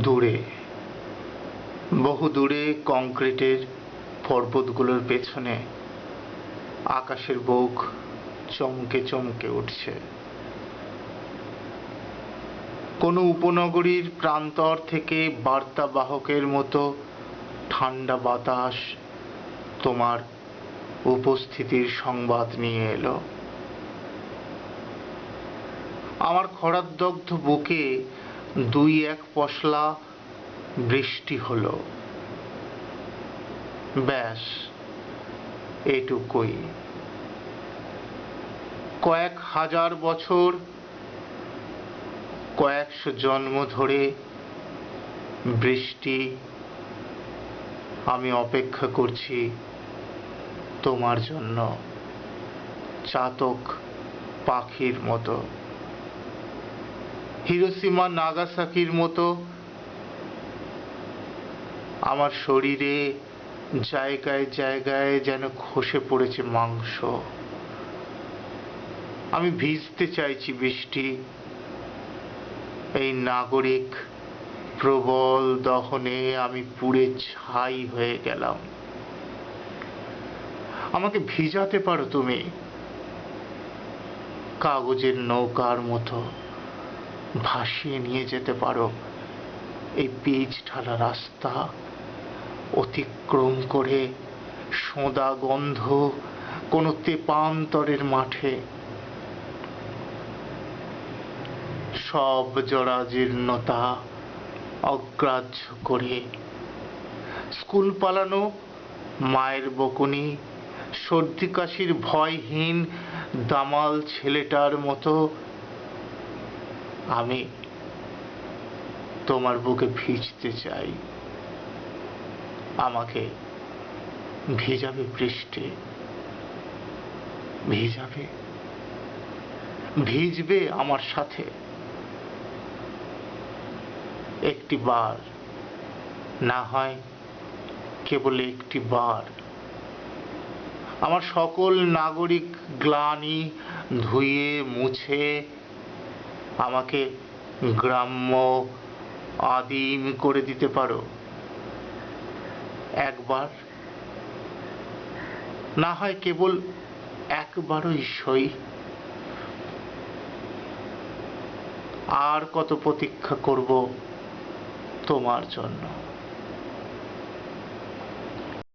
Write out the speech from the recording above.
দূরে বহু দূরে কংক্রিটের পর্বতগুলোর পেছনে আকাশের বুক চমকে চমকে উঠছে। কোনো উপনগরীর প্রান্তর থেকে বার্তাবাহকের মতো ঠান্ডা বাতাস তোমার উপস্থিতির সংবাদ নিয়ে এলো। আমার খরাদগ্ধ বুকে দুই এক পশলা বৃষ্টি হলো। ব্যাস, এটুকুই। কয়েক হাজার বছর, কয়েকশো জন্ম ধরে বৃষ্টি, আমি অপেক্ষা করছি তোমার জন্য, চাতক পাখির মতো। হিরোসীমা নাগাসাকির মতো আমার শরীরে জায়গায় জায়গায় যেন খসে পড়েছে মাংস। আমি ভিজতে চাইছি বৃষ্টি। এই নাগরিক প্রবল দহনে আমি পুড়ে ছাই হয়ে গেলাম। আমাকে ভিজাতে পারো তুমি, কাগজের নৌকার মতো। ভাসিয়ে নিয়ে যেতে পারো। এই পিচ ঢালা রাস্তা অতিক্রম করে সোঁদা গন্ধ কোনো তেপান্তরের মাঠে। সব জরা জীর্ণতা অগ্রাহ্য করে। স্কুল পালানো, মায়ের বকুনি, সর্দি কাশির ভয়হীন দামাল ছেলেটার মতো আমি তোমার বুকে ভিজতে চাই। আমাকে ভিজাবে বৃষ্টি ভিজাবে। ভিজবে আমার সাথে। একটি বার না হয় কেবল একটি বার। আমার সকল নাগরিক গ্লানি ধুয়ে মুছে আমাকে গ্রাম্য আদিম করে দিতে পারো। একবার, না হয় কেবল একবারই সই। আর কত প্রতীক্ষা করব তোমার জন্য।